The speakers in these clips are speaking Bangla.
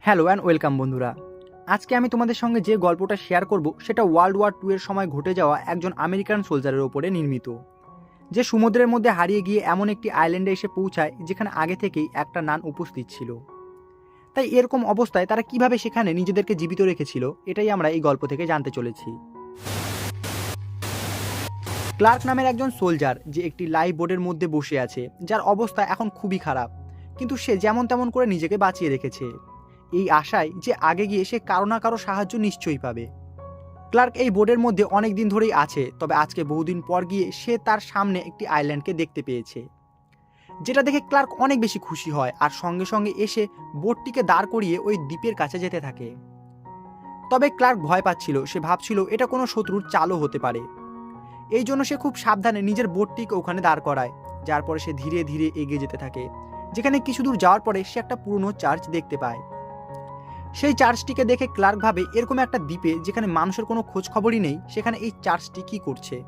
হ্যালো অ্যান্ড ওয়েলকাম বন্ধুরা। আজকে আমি তোমাদের সঙ্গে যে গল্পটা শেয়ার করব, সেটা ওয়ার্ল্ড ওয়ার টু এর সময় ঘটে যাওয়া একজন আমেরিকান সোলজারের ওপরে নির্মিত। যে সমুদ্রের মধ্যে হারিয়ে গিয়ে এমন একটি আইল্যান্ডে এসে পৌঁছায়, যেখানে আগে থেকেই একটা নান উপস্থিত ছিল। তাই এরকম অবস্থায় তারা কীভাবে সেখানে নিজেদেরকে জীবিত রেখেছিল, এটাই আমরা এই গল্প থেকে জানতে চলেছি। ক্লার্ক নামের একজন সোলজার, যে একটি লাইফ বোর্ডের মধ্যে বসে আছে, যার অবস্থা এখন খুবই খারাপ। কিন্তু সে যেমন তেমন করে নিজেকে বাঁচিয়ে রেখেছে। এই আশায় যে আগে গিয়ে সে কারও না কারও সাহায্য নিশ্চয়ই পাবে। ক্লার্ক এই বোর্ডের মধ্যে অনেক দিন ধরেই আছে, তবে আজকে বহুদিন পর গিয়ে সে তার সামনে একটি আইল্যান্ডকে দেখতে পেয়েছে। যেটা দেখে ক্লার্ক অনেক বেশি খুশি হয় আর সঙ্গে সঙ্গে এসে বোটটিকে দাঁড় করিয়ে ওই দ্বীপের কাছে যেতে থাকে। তবে ক্লার্ক ভয় পাচ্ছিল, সে ভাবছিল এটা কোনো শত্রুর চালও হতে পারে। এই জন্য সে খুব সাবধানে নিজের বোটটিকে ওখানে দাঁড় করায়, যার পরে সে ধীরে ধীরে এগিয়ে যেতে থাকে। যেখানে কিছু দূর যাওয়ার পরে সে একটা পুরনো চার্চ দেখতে পায়। সেই চার্চটিকে দেখে ক্লার্ক ভাবে, এরকম একটা দ্বীপে যেখানে মানুষের কোনো খোঁজ খবরই নেই, সেখানে এই চার্চটি কি করছে?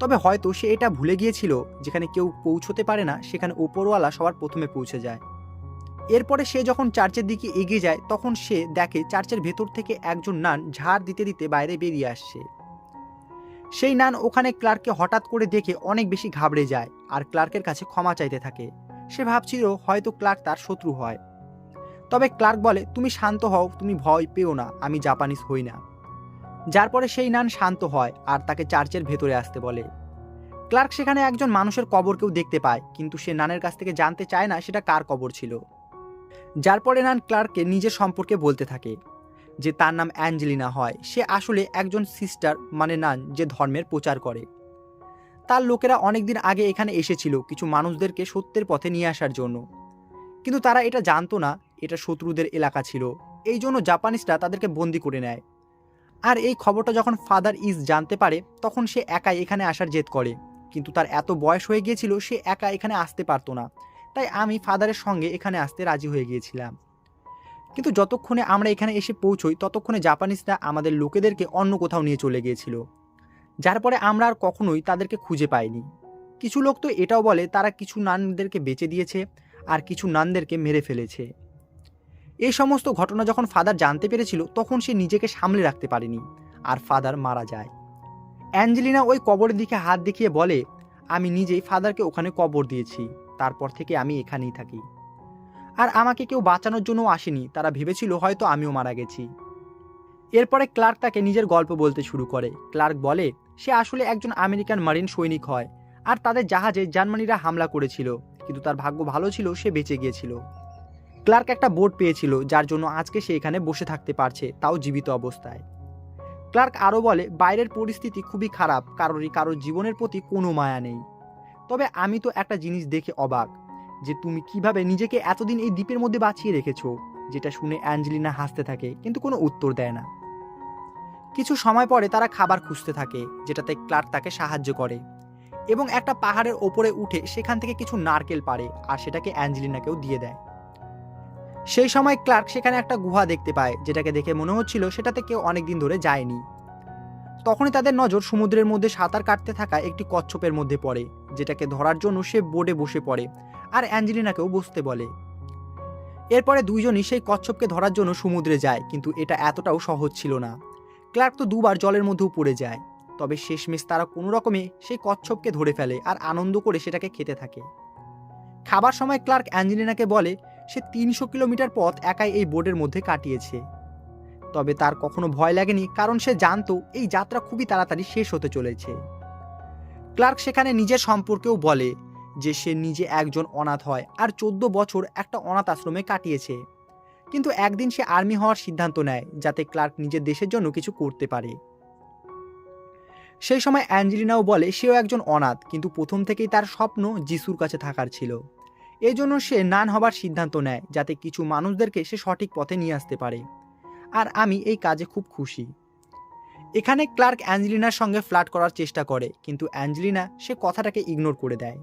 তবে হয়তো সে এটা ভুলে গিয়েছিল, যেখানে কেউ পৌঁছতে পারে না, সেখানে ওপরওয়ালা সবার প্রথমে পৌঁছে যায়। এরপরে সে যখন চার্চের দিকে এগিয়ে যায়, তখন সে দেখে চার্চের ভেতর থেকে একজন নান ঝাড় দিতে দিতে বাইরে বেরিয়ে আসছে। সেই নান ওখানে ক্লার্ককে হঠাৎ করে দেখে অনেক বেশি ঘাবড়ে যায়, আর ক্লার্কের কাছে ক্ষমা চাইতে থাকে। সে ভাবছিল হয়তো ক্লার্ক তার শত্রু হয়। তবে ক্লার্ক বলে, তুমি শান্ত হও, তুমি ভয় পেও না, আমি জাপানিজ হই না। যার পরে সেই নান শান্ত হয় আর তাকে চার্চের ভেতরে আসতে বলে। ক্লার্ক সেখানে একজন মানুষের কবরকেও দেখতে পায়, কিন্তু সে নানের কাছ থেকে জানতে চায় না সেটা কার কবর ছিল। যার পরে নান ক্লার্ককে নিজের সম্পর্কে বলতে থাকে যে, তার নাম অ্যাঞ্জেলিনা হয়। সে আসলে একজন সিস্টার মানে নান, যে ধর্মের প্রচার করে। তার লোকেরা অনেকদিন আগে এখানে এসেছিল কিছু মানুষদেরকে সত্যের পথে নিয়ে আসার জন্য। কিন্তু তারা এটা জানতো না এটা শত্রুদের এলাকা ছিল। এই জন্য জাপানিজরা তাদেরকে বন্দি করে নেয়। আর এই খবরটা যখন ফাদার ইজ জানতে পারে, তখন সে একাই এখানে আসার জেদ করে। কিন্তু তার এত বয়স হয়ে গিয়েছিল, সে একা এখানে আসতে পারতো না। তাই আমি ফাদারের সঙ্গে এখানে আসতে রাজি হয়ে গিয়েছিলাম। কিন্তু যতক্ষণে আমরা এখানে এসে পৌঁছই, ততক্ষণে জাপানিজরা আমাদের লোকেদেরকে অন্য কোথাও নিয়ে চলে গিয়েছিল। যার পরে আমরা আর কখনোই তাদেরকে খুঁজে পাইনি। কিছু লোক তো এটাও বলে, তারা কিছু নানদেরকে বেচে দিয়েছে, আর কিছু নানদেরকে মেরে ফেলেছে। এই সমস্ত ঘটনা যখন ফাদার জানতে পেরেছিল, তখন সে নিজেকে সামলে রাখতে পারেনি, আর ফাদার মারা যায়। অ্যাঞ্জেলিনা ওই কবরের দিকে হাত দেখিয়ে বলে, আমি নিজেই ফাদারকে ওখানে কবর দিয়েছি, তারপর থেকে আমি এখানেই থাকি। আর আমাকে কেউ বাঁচানোর জন্য আসেনি, তারা ভেবেছিল হয়তো আমিও মারা গেছি। এরপরে ক্লার্ক তাকে নিজের গল্প বলতে শুরু করে। ক্লার্ক বলে, সে আসলে একজন আমেরিকান মারিন সৈনিক হয়, আর তাদের জাহাজে জার্মানিরা হামলা করেছিল, কিন্তু তার ভাগ্য ভালো ছিল, সে বেঁচে গিয়েছিল। ক্লার্ক একটা বোর্ড পেয়েছিল, যার জন্য আজকে সে এখানে বসে থাকতে পারছে, তাও জীবিত অবস্থায়। ক্লার্ক আরও বলে, বাইরের পরিস্থিতি খুবই খারাপ, কারোরই কারোর জীবনের প্রতি কোনো মায়া নেই। তবে আমি তো একটা জিনিস দেখে অবাক, যে তুমি কীভাবে নিজেকে এতদিন এই দ্বীপের মধ্যে বাঁচিয়ে রেখেছো, যেটা শুনে অ্যাঞ্জেলিনা হাসতে থাকে, কিন্তু কোনো উত্তর দেয় না। কিছু সময় পরে তারা খাবার খুঁজতে থাকে, যেটাতে ক্লার্ক তাকে সাহায্য করে। এবং একটা পাহাড়ের ওপরে উঠে সেখান থেকে কিছু নারকেল পারে আর সেটাকে অ্যাঞ্জেলিনাকেও দিয়ে দেয়। সেই সময় ক্লার্ক সেখানে একটা গুহা দেখতে পায়, যেটাকে দেখে মনে হচ্ছিল সেটাতে কেউ অনেকদিন ধরে যায়নি। তখনই তাদের নজর সমুদ্রের মধ্যে সাঁতার কাটতে থাকা একটি কচ্ছপের মধ্যে পড়ে, যেটাকে ধরার জন্য সে বোর্ডে বসে পড়ে আর অ্যাঞ্জেলিনাকেও বসতে বলে। এরপরে দুইজনই সেই কচ্ছপকে ধরার জন্য সমুদ্রে যায়, কিন্তু এটা এতটাও সহজ ছিল না। ক্লার্ক তো দুবার জলের মধ্যেও পড়ে যায়, তবে শেষমেশ তারা কোনো রকমে সেই কচ্ছপকে ধরে ফেলে আর আনন্দ করে সেটাকে খেতে থাকে। খাবার সময় ক্লার্ক অ্যাঞ্জেলিনাকে বলে সে তিনশো কিলোমিটার পথ একাই এই বোর্ডের মধ্যে কাটিয়েছে। তবে তার কখনো ভয় লাগেনি, কারণ সে জানতো এই যাত্রা খুবই তাড়াতাড়ি শেষ হতে চলেছে। ক্লার্ক সেখানে নিজের সম্পর্কেও বলে যে সে নিজে একজন অনাথ হয় আর চোদ্দ বছর একটা অনাথ আশ্রমে কাটিয়েছে। কিন্তু একদিন সে আর্মি হওয়ার সিদ্ধান্ত নেয়, যাতে ক্লার্ক নিজের দেশের জন্য কিছু করতে পারে। সেই সময় অ্যাঞ্জেলিনাও বলে, সেও একজন অনাথ, কিন্তু প্রথম থেকেই তার স্বপ্ন যিশুর কাছে থাকার ছিল। এই জন্য সে নান হবার সিদ্ধান্ত নেয়, যাতে কিছু মানুষদেরকে সে সঠিক পথে নিয়ে আসতে পারে। আর আমি এই কাজে খুব খুশি। এখানে ক্লার্ক অ্যাঞ্জেলিনার সঙ্গে ফ্লার্ট করার চেষ্টা করে, কিন্তু অ্যাঞ্জেলিনা সে কথাটাকে ইগনোর করে দেয়।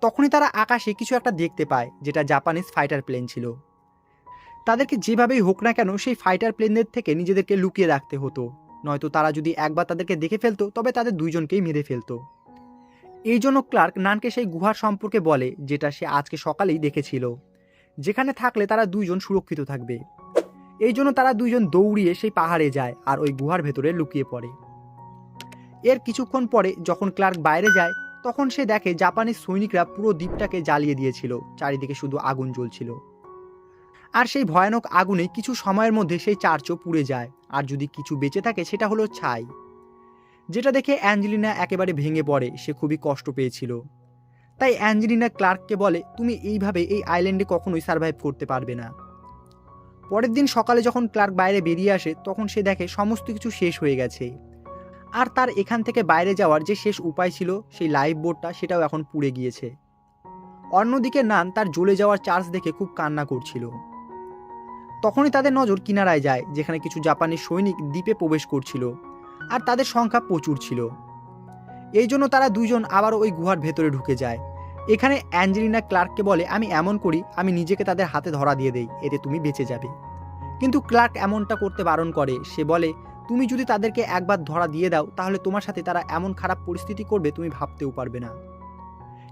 তখনই তারা আকাশে কিছু একটা দেখতে পায়, যেটা জাপানিজ ফাইটার প্লেন ছিল। তাদেরকে যেভাবেই হোক না কেন, সেই ফাইটার প্লেনদের থেকে নিজেদেরকে লুকিয়ে রাখতে হতো। নয়তো তারা যদি একবার তাদেরকে দেখে ফেলতো, তবে তাদের দুইজনকেই মেরে ফেলতো। এই জন্য ক্লার্ক নানকে সেই গুহার সম্পর্কে বলে, যেটা সে আজকে সকালেই দেখেছিল। যেখানে থাকলে তারা দুইজন সুরক্ষিত থাকবে। এই জন্য তারা দুইজন দৌড়িয়ে সেই পাহাড়ে যায় আর ওই গুহার ভেতরে লুকিয়ে পড়ে। এর কিছুক্ষণ পরে যখন ক্লার্ক বাইরে যায়, তখন সে দেখে জাপানিজ সৈনিকরা পুরো দ্বীপটাকে জ্বালিয়ে দিয়েছিল, চারিদিকে শুধু আগুন জ্বলছিল। আর সেই ভয়ানক আগুনে কিছু সময়ের মধ্যে সেই চার্চও পুড়ে যায়। আর যদি কিছু বেঁচে থাকে, সেটা হলো ছাই। যেটা দেখে অ্যাঞ্জেলিনা একেবারে ভেঙে পড়ে, সে খুবই কষ্ট পেয়েছিল। তাই অ্যাঞ্জেলিনা ক্লার্ককে বলে, তুমি এইভাবে এই আইল্যান্ডে কখনোই সার্ভাইভ করতে পারবে না। পরের দিন সকালে যখন ক্লার্ক বাইরে বেরিয়ে আসে, তখন সে দেখে সমস্ত কিছু শেষ হয়ে গেছে। আর তার এখান থেকে বাইরে যাওয়ার যে শেষ উপায় ছিল, সেই লাইফ বোর্ডটা সেটাও এখন পুড়ে গিয়েছে। অন্যদিকে নান তার জ্বলে যাওয়ার চার্জ দেখে খুব কান্না করছিল। তখনই তাদের নজর কিনারায় যায়, যেখানে কিছু জাপানি সৈনিক দ্বীপে প্রবেশ করছিল। আর তাদের সংখ্যা প্রচুর ছিল। এই জন্য তারা দুইজন আবারও ওই গুহার ভেতরে ঢুকে যায়। এখানে অ্যাঞ্জেলিনা ক্লার্ককে বলে, আমি এমন করি, আমি নিজেকে তাদের হাতে ধরা দিয়ে দেই, এতে তুমি বেঁচে যাবে। কিন্তু ক্লার্ক এমনটা করতে বারণ করে। সে বলে, তুমি যদি তাদেরকে একবার ধরা দিয়ে দাও, তাহলে তোমার সাথে তারা এমন খারাপ পরিস্থিতি করবে, তুমি ভাবতেও পারবে না।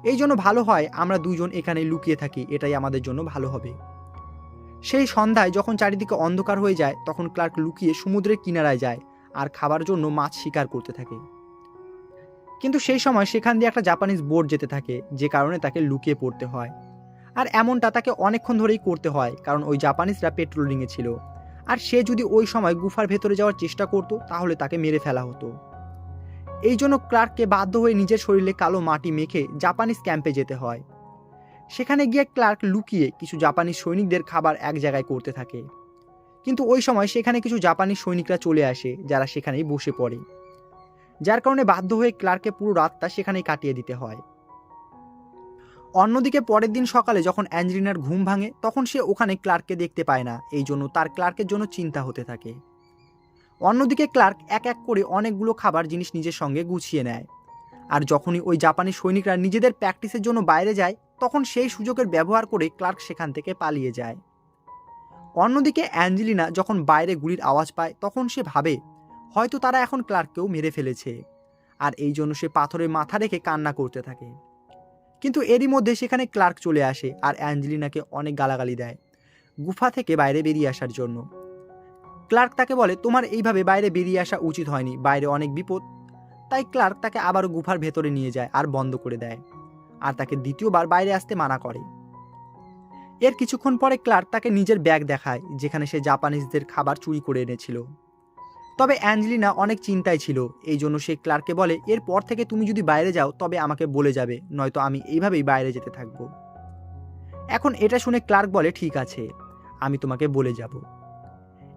এই জন্য ভালো হয় আমরা দুজন এখানে লুকিয়ে থাকি, এটাই আমাদের জন্য ভালো হবে। সেই সন্ধ্যায় যখন চারিদিকে অন্ধকার হয়ে যায়, তখন ক্লার্ক লুকিয়ে সমুদ্রের কিনারায় যায়। আর খাবার জন্য মাছ শিকার করতে থাকে। কিন্তু সেই সময় সেখান দিয়ে একটা জাপানিজ বোট যেতে থাকে, যে কারণে তাকে লুকিয়ে পড়তে হয়। আর এমনটা তাকে অনেকক্ষণ ধরেই করতে হয়, কারণ ওই জাপানিজরা পেট্রোলিংয়ে ছিল। আর সে যদি ওই সময় গুফার ভেতরে যাওয়ার চেষ্টা করতো, তাহলে তাকে মেরে ফেলা হতো। এই জন্য ক্লার্ককে বাধ্য হয়ে নিজের শরীরে কালো মাটি মেখে জাপানিজ ক্যাম্পে যেতে হয়। সেখানে গিয়ে ক্লার্ক লুকিয়ে কিছু জাপানি সৈনিকদের খাবার এক জায়গায় করতে থাকে। কিন্তু ওই সময় সেখানে কিছু জাপানি সৈনিকরা চলে আসে, যারা সেখানেই বসে পড়ে। যার কারণে বাধ্য হয়ে ক্লার্ককে পুরো রাতটা সেখানেই কাটিয়ে দিতে হয়। অন্যদিকে পরের দিন সকালে যখন অ্যাঞ্জেলিনার ঘুম ভাঙে, তখন সে ওখানে ক্লার্ককে দেখতে পায় না, এই জন্য তার ক্লার্কের জন্য চিন্তা হতে থাকে। অন্যদিকে ক্লার্ক এক এক করে অনেকগুলো খাবার জিনিস নিজের সঙ্গে গুছিয়ে নেয়। আর যখনই ওই জাপানি সৈনিকরা নিজেদের প্র্যাকটিসের জন্য বাইরে যায়, তখন সেই সুযোগের ব্যবহার করে ক্লার্ক সেখান থেকে পালিয়ে যায়। অন্যদিকে অ্যাঞ্জেলিনা যখন বাইরে গুলির আওয়াজ পায়, তখন সে ভাবে, হয়তো তারা এখন ক্লার্ককেও মেরে ফেলেছে। আর এই জন্য সে পাথরে মাথা রেখে কান্না করতে থাকে। কিন্তু এরই মধ্যে সেখানে ক্লার্ক চলে আসে আর অ্যাঞ্জেলিনাকে অনেক গালাগালি দেয়, গুফা থেকে বাইরে বেরিয়ে আসার জন্য। ক্লার্ক তাকে বলে, তোমার এইভাবে বাইরে বেরিয়ে আসা উচিত হয়নি, বাইরে অনেক বিপদ। তাই ক্লার্ক তাকে আবারও গুফার ভেতরে নিয়ে যায় আর বন্ধ করে দেয়। আর তাকে দ্বিতীয়বার বাইরে আসতে মানা করে। এর কিছুক্ষণ পরে ক্লার্ক তাকে নিজের ব্যাগ দেখায়, যেখানে সে জাপানিজদের খাবার চুরি করে এনেছিল। তবে অ্যাঞ্জেলিনা অনেক চিন্তায় ছিল, এই জন্য সে ক্লার্ককে বলে, এরপর থেকে তুমি যদি বাইরে যাও, তবে আমাকে বলে যাবে, নয়তো আমি এইভাবেই বাইরে যেতে থাকব। এখন এটা শুনে ক্লার্ক বলে, ঠিক আছে, আমি তোমাকে বলে যাব।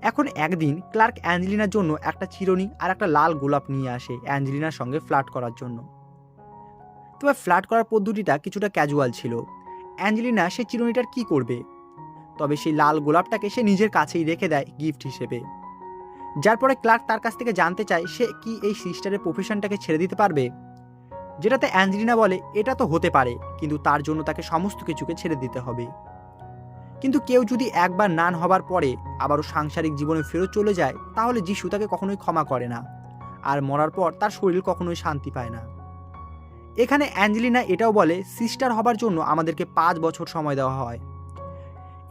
এখন একদিন ক্লার্ক অ্যাঞ্জেলিনার জন্য একটা চিরনি আর একটা লাল গোলাপ নিয়ে আসে অ্যাঞ্জেলিনার সঙ্গে ফ্লার্ট করার জন্য। তবে ফ্লার্ট করার পদ্ধতিটা কিছুটা ক্যাজুয়াল ছিল। অ্যাঞ্জেলিনা সে চিরুনিটার কি করবে? তবে সেই লাল গোলাপটাকে সে নিজের কাছেই রেখে দেয় গিফট হিসেবে। যার পরে ক্লার্ক তার কাছ থেকে জানতে চায় সে কি এই সিস্টারের প্রফেশনটাকে ছেড়ে দিতে পারবে? যেটাতে অ্যাঞ্জেলিনা বলে, এটা তো হতে পারে, কিন্তু তার জন্য তাকে সমস্ত কিছুকে ছেড়ে দিতে হবে। কিন্তু কেউ যদি একবার নান হবার পরে আবারও সাংসারিক জীবনে ফেরত চলে যায়, তাহলে যিশু তাকে কখনোই ক্ষমা করে না। আর মরার পর তার শরীর কখনোই শান্তি পায় না। এখানে অ্যাঞ্জেলিনা এটাও বলে, সিস্টার হবার জন্য আমাদেরকে পাঁচ বছর সময় দেওয়া হয়।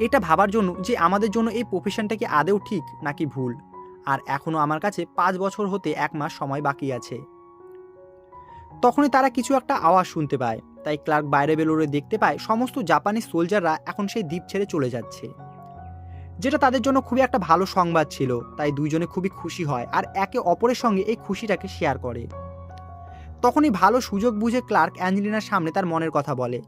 এটা ভাবার জন্য যে আমাদের জন্য এই প্রফেশনটা কি আদেও ঠিক নাকি ভুল, আর এখনও আমার কাছে পাঁচ বছর হতে এক মাস সময় বাকি আছে। তখনই তারা কিছু একটা আওয়াজ শুনতে পায়, তাই ক্লার্ক বাইরে বেরোরে দেখতে পায় সমস্ত জাপানি সোলজাররা এখন সেই দ্বীপ ছেড়ে চলে যাচ্ছে। যেটা তাদের জন্য খুবই একটা ভালো সংবাদ ছিল, তাই দুইজনে খুবই খুশি হয়, আর একে অপরের সঙ্গে এই খুশিটাকে শেয়ার করে। তখনই ভালো সুযোগ বুঝে ক্লার্ক অ্যাঞ্জেলিনার সামনে তার মনের কথা বলে।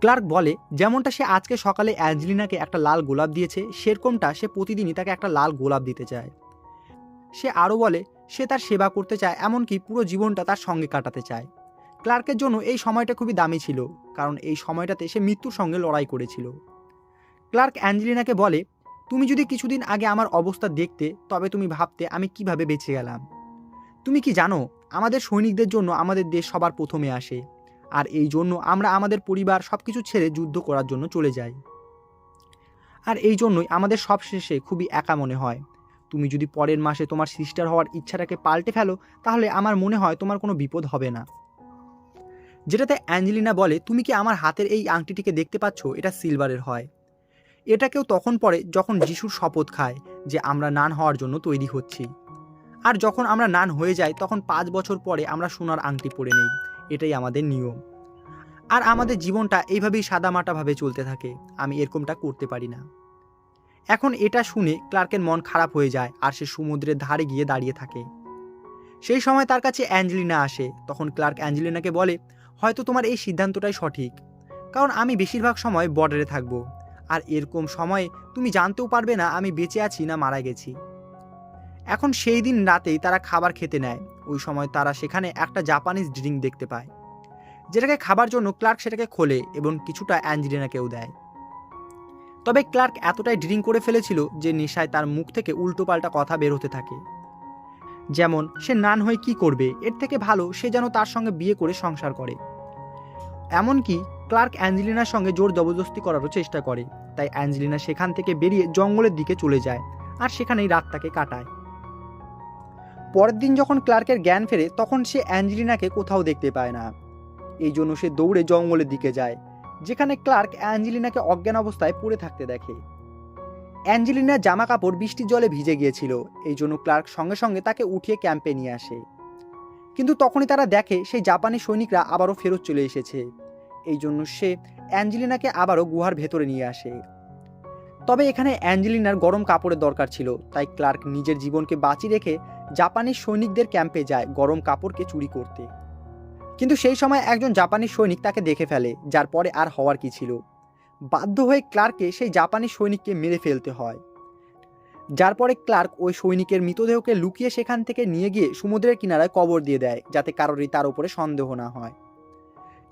ক্লার্ক বলে, যেমনটা সে আজকে সকালে অ্যাঞ্জেলিনাকে একটা লাল গোলাপ দিয়েছে, সেরকমটা সে প্রতিদিনই তাকে একটা লাল গোলাপ দিতে চায়। সে আরও বলে, সে তার সেবা করতে চায়, এমনকি পুরো জীবনটা তার সঙ্গে কাটাতে চায়। ক্লার্কের জন্য এই সময়টা খুবই দামি ছিল, কারণ এই সময়টাতে সে মৃত্যুর সঙ্গে লড়াই করেছিল। ক্লার্ক অ্যাঞ্জেলিনাকে বলে, তুমি যদি কিছুদিন আগে আমার অবস্থা দেখতে, তবে তুমি ভাবতে আমি কীভাবে বেঁচে গেলাম। তুমি কি জানো আমাদের সৈনিকদের জন্য আমাদের দেশ সবার প্রথমে আসে। আর এই জন্য আমরা আমাদের পরিবার সব কিছু ছেড়ে যুদ্ধ করার জন্য চলে যাই। আর এই জন্যই আমাদের সব শেষে খুবই একা মনে হয়। তুমি যদি পরের মাসে তোমার সিস্টার হওয়ার ইচ্ছাটাকে পাল্টে ফেলো, তাহলে আমার মনে হয় তোমার কোনো বিপদ হবে না। যেটাতে অ্যাঞ্জেলিনা বলে, তুমি কি আমার হাতের এই আংটিটিকে দেখতে পাচ্ছ? এটা সিলভারের হয়। এটা কেউ তখন পরে যখন যিশুর শপথ খায় যে আমরা নান হওয়ার জন্য তৈরি হচ্ছি। আর যখন আমরা নান হয়ে যাই, তখন পাঁচ বছর পরে আমরা সোনার আংটি পরে নেই। এটাই আমাদের নিয়ম। আর আমাদের জীবনটা এইভাবেই সাদামাটাভাবে চলতে থাকে। আমি এরকমটা করতে পারি না। এখন এটা শুনে ক্লার্কের মন খারাপ হয়ে যায় আর সে সমুদ্রের ধারে গিয়ে দাঁড়িয়ে থাকে। সেই সময় তার কাছে অ্যাঞ্জেলিনা আসে। তখন ক্লার্ক অ্যাঞ্জেলিনাকে বলে, হয়তো তোমার এই সিদ্ধান্তটাই সঠিক। কারণ আমি বেশিরভাগ সময় বর্ডারে থাকব। আর এরকম সময়ে তুমি জানতেও পারবে না, আমি বেঁচে আছি না মারা গেছি। এখন সেই দিন রাতেই তারা খাবার খেতে নেয়। ওই সময় তারা সেখানে একটা জাপানিজ ড্রিঙ্ক দেখতে পায়। যেটাকে খাবার জন্য ক্লার্ক সেটাকে খোলে এবং কিছুটা অ্যাঞ্জেলিনাকেও দেয়। তবে ক্লার্ক এতটাই ড্রিঙ্ক করে ফেলেছিল যে নেশায় তার মুখ থেকে উল্টোপাল্টা কথা বের হতে থাকে। যেমন, সে নান হয়ে কি করবে, এর থেকে ভালো সে যেন তার সঙ্গে বিয়ে করে সংসার করে। এমনকি ক্লার্ক অ্যাঞ্জেলিনার সঙ্গে জোর জবরদস্তি করারও চেষ্টা করে। তাই অ্যাঞ্জেলিনা সেখান থেকে বেরিয়ে জঙ্গলের দিকে চলে যায় আর সেখানেই রাতটাকে কাটায়। পরের দিন যখন ক্লার্কের জ্ঞান ফেরে, তখন সে অ্যাঞ্জেলিনাকে কোথাও দেখতে পায় না। এই জন্য সে দৌড়ে জঙ্গলের দিকে যায়, যেখানে ক্লার্ক অ্যাঞ্জেলিনাকে অজ্ঞান অবস্থায় পড়ে থাকতে দেখে। অ্যাঞ্জেলিনার জামা কাপড় বৃষ্টির জলে ভিজে গিয়েছিল, এই জন্য ক্লার্ক সঙ্গে সঙ্গে তাকে উঠিয়ে ক্যাম্পে নিয়ে আসে। কিন্তু তখনই তারা দেখে, সেই জাপানি সৈনিকরা আবারও ফেরত চলে এসেছে। এই জন্য সে অ্যাঞ্জেলিনাকে আবারও গুহার ভেতরে নিয়ে আসে। তবে এখানে অ্যাঞ্জেলিনার গরম কাপড়ের দরকার ছিল, তাই ক্লার্ক নিজের জীবনকে বাঁচিয়ে রেখে জাপানি সৈনিকদের ক্যাম্পে যায় গরম কাপড়কে চুরি করতে। কিন্তু সেই সময় একজন জাপানি সৈনিক তাকে দেখে ফেলে, যার পরে আর হওয়ার কি ছিল। বাধ্য হয়ে ক্লার্ককে সেই জাপানি সৈনিককে মেরে ফেলতে হয়। যার পরে ক্লার্ক ওই সৈনিকের মৃতদেহকে লুকিয়ে সেখান থেকে নিয়ে গিয়ে সমুদ্রের কিনারায় কবর দিয়ে দেয়, যাতে কারোরই তার উপরে সন্দেহ না হয়।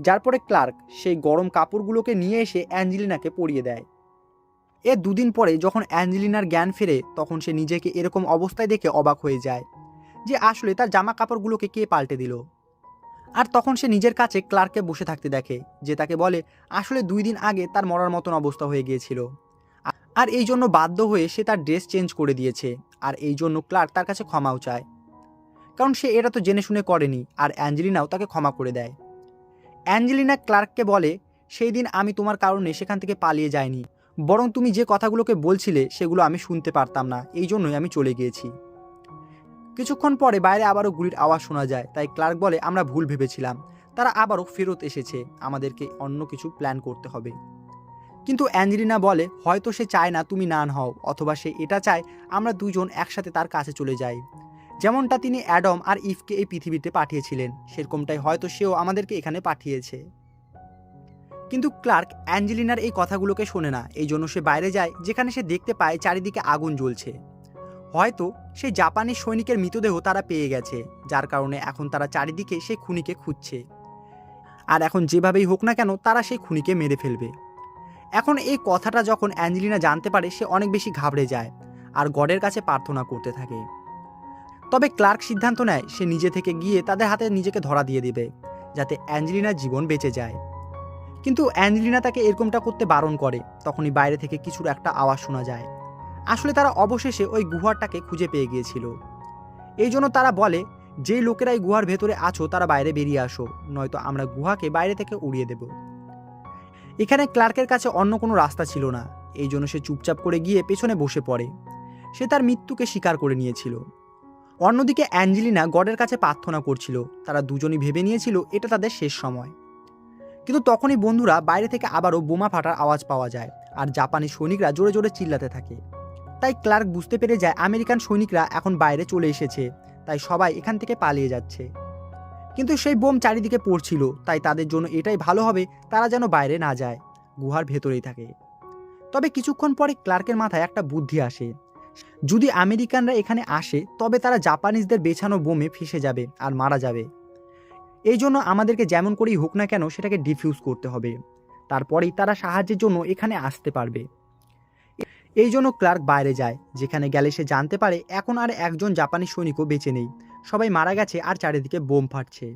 যার পরে ক্লার্ক সেই গরম কাপড়গুলোকে নিয়ে এসে অ্যাঞ্জেলিনাকে পরিয়ে দেয়। এর দুদিন পরে যখন অ্যাঞ্জেলিনার জ্ঞান ফেরে, তখন সে নিজেকে এরকম অবস্থায় দেখে অবাক হয়ে যায় যে আসলে তার জামা কাপড়গুলোকে কে পাল্টে দিল। আর তখন সে নিজের কাছে ক্লার্ককে বসে থাকতে দেখে, যে তাকে বলে, আসলে দুই দিন আগে তার মরার মতন অবস্থা হয়ে গিয়েছিল। আর এই জন্য বাধ্য হয়ে সে তার ড্রেস চেঞ্জ করে দিয়েছে, আর এই জন্য ক্লার্ক তার কাছে ক্ষমাও চায়। কারণ সে এটা তো জেনে শুনে করেনি, আর অ্যাঞ্জেলিনাও তাকে ক্ষমা করে দেয়। অ্যাঞ্জেলিনা ক্লার্ককে বলে, সেই দিন আমি তোমার কারণে সেখান থেকে পালিয়ে যাইনি। বরং তুমি যে কথাগুলোকে বলছিলে সেগুলো আমি শুনতে পারতাম না, এই জন্যই আমি চলে গিয়েছি। কিছুক্ষণ পরে বাইরে আবারও গুলির আওয়াজ শোনা যায়, তাই ক্লার্ক বলে, আমরা ভুল ভেবেছিলাম। তারা আবারও ফেরত এসেছে, আমাদেরকে অন্য কিছু প্ল্যান করতে হবে। কিন্তু অ্যাঞ্জেলিনা বলে, হয়তো সে চায় না তুমি নান হও, অথবা সে এটা চায় আমরা দুজন একসাথে তার কাছে চলে যাই। যেমনটা তিনি অ্যাডম আর ইফকে এই পৃথিবীতে পাঠিয়েছিলেন, সেরকমটাই হয়তো সেও আমাদেরকে এখানে পাঠিয়েছে। কিন্তু ক্লার্ক অ্যাঞ্জেলিনার এই কথাগুলোকে শোনে না, এই জন্য সে বাইরে যায়, যেখানে সে দেখতে পায় চারিদিকে আগুন জ্বলছে। হয়তো সেই জাপানি সৈনিকের মৃতদেহ তারা পেয়ে গেছে, যার কারণে এখন তারা চারিদিকে সেই খুনিকে খুঁজছে। আর এখন যেভাবেই হোক না কেন, তারা সেই খুনিকে মেরে ফেলবে। এখন এই কথাটা যখন অ্যাঞ্জেলিনা জানতে পারে, সে অনেক বেশি ঘাবড়ে যায় আর গডের কাছে প্রার্থনা করতে থাকে। তবে ক্লার্ক সিদ্ধান্ত নেয়, সে নিজে থেকে গিয়ে তাদের হাতে নিজেকে ধরা দিয়ে দেবে, যাতে অ্যাঞ্জেলিনার জীবন বেঁচে যায়। কিন্তু অ্যাঞ্জেলিনা তাকে এরকমটা করতে বারণ করে, তখনই বাইরে থেকে কিছুর একটা আওয়াজ শোনা যায়। আসলে তারা অবশেষে ওই গুহারটাকে খুঁজে পেয়ে গিয়েছিল। এই জন্য তারা বলে, যে লোকেরা এই গুহার ভেতরে আছো, তারা বাইরে বেরিয়ে আসো, নয়তো আমরা গুহাকে বাইরে থেকে উড়িয়ে দেব। এখানে ক্লার্কের কাছে অন্য কোনো রাস্তা ছিল না। এই জন্য সে চুপচাপ করে গিয়ে পেছনে বসে পড়ে। সে তার মৃত্যুকে স্বীকার করে নিয়েছিল। অন্যদিকে অ্যাঞ্জেলিনা গডের কাছে প্রার্থনা করছিল। তারা দুজনই ভেবে নিয়েছিল, এটা তাদের শেষ সময়। কিন্তু তখনই বন্ধুরা বাইরে থেকে আবারও বোমা ফাটার আওয়াজ পাওয়া যায় আর জাপানি সৈনিকরা জোরে জোরে চিল্লাতে থাকে। তাই ক্লার্ক বুঝতে পেরে যায় আমেরিকান সৈনিকরা এখন বাইরে চলে এসেছে, তাই সবাই এখান থেকে পালিয়ে যাচ্ছে। কিন্তু সেই বোম চারিদিকে পড়ছিল, তাই তাদের জন্য এটাই ভালো হবে তারা যেন বাইরে না যায়, গুহার ভেতরেই থাকে। তবে কিছুক্ষণ পরে ক্লার্কের মাথায় একটা বুদ্ধি আসে। যদি আমেরিকানরা এখানে আসে, তবে তারা জাপানিজদের বেছানো বোমে ফেসে যাবে আর মারা যাবে। এই জন্য আমাদেরকে যেমন করেই হোক না কেন সেটাকে ডিফিউজ করতে হবে। তারপরেই তারা সাহায্যের জন্য এখানে আসতে পারবে। এই জন্য ক্লার্ক বাইরে যায়, যেখানে গেলে সে জানতে পারে এখন আর একজন জাপানি সৈনিকও বেঁচে নেই। সবাই মারা গেছে আর চারিদিকে বোম ফাটছে।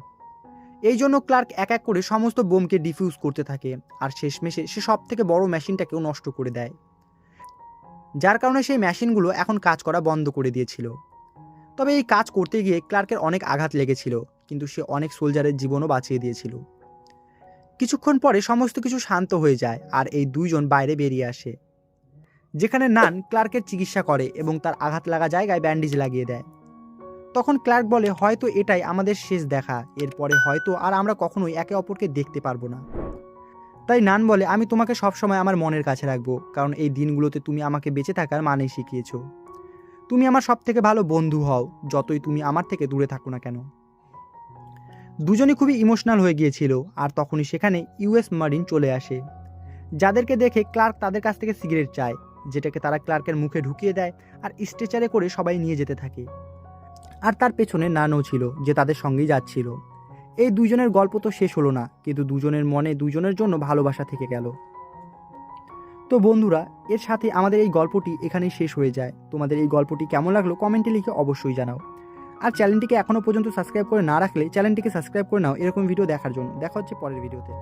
এই জন্য ক্লার্ক এক এক করে সমস্ত বোমকে ডিফিউজ করতে থাকে আর শেষমেশে সে সব থেকে বড় মেশিনটাকেও নষ্ট করে দেয়। যার কারণে সেই মেশিনগুলো এখন কাজ করা বন্ধ করে দিয়েছিল। তবে এই কাজ করতে গিয়ে ক্লার্কের অনেক আঘাত লেগেছিল। কিন্তু সে অনেক সোলজারের জীবনও বাঁচিয়ে দিয়েছিল। কিছুক্ষণ পরে সমস্ত কিছু শান্ত হয়ে যায় আর এই দুইজন বাইরে বেরিয়ে আসে। যেখানে নান ক্লার্কের চিকিৎসা করে এবং তার আঘাত লাগা জায়গায় ব্যান্ডেজ লাগিয়ে দেয়। তখন ক্লার্ক বলে, হয়তো এটাই আমাদের শেষ দেখা। এরপরে হয়তো আর আমরা কখনোই একে অপরকে দেখতে পারব না। তাই নান বলে, আমি তোমাকে সবসময় আমার মনের কাছে রাখব, কারণ এই দিনগুলোতে তুমি আমাকে বেঁচে থাকার মানে শিখিয়েছো। তুমি আমার সব থেকে ভালো বন্ধু হও, যতই তুমি আমার থেকে দূরে থাকো না কেন। দুজনই খুবই ইমোশনাল হয়ে গিয়েছিল, আর তখনই সেখানে ইউএস মারিন চলে আসে। যাদেরকে দেখে ক্লার্ক তাদের কাছ থেকে সিগারেট চায়, যেটাকে তারা ক্লার্কের মুখে ঢুকিয়ে দেয় আর স্ট্রেচারে করে সবাই নিয়ে যেতে থাকে। আর তার পেছনে নানও ছিল, যে তাদের সঙ্গেই যাচ্ছিল। এই দুজনের গল্প তো শেষ হলো না, কিন্তু দুজনের মনে দুজনের জন্য ভালোবাসা থেকে গেল। তো বন্ধুরা, এর সাথে আমাদের এই গল্পটি এখানেই শেষ হয়ে যায়। তোমাদের এই গল্পটি কেমন লাগল কমেন্টে লিখে অবশ্যই জানাও। আর চ্যানেলটিকে এখনও পর্যন্ত সাবস্ক্রাইব করে না রাখলে চ্যানেলটিকে সাবস্ক্রাইব করে নাও, এরকম ভিডিও দেখার জন্য। দেখা হচ্ছে পরের ভিডিওতে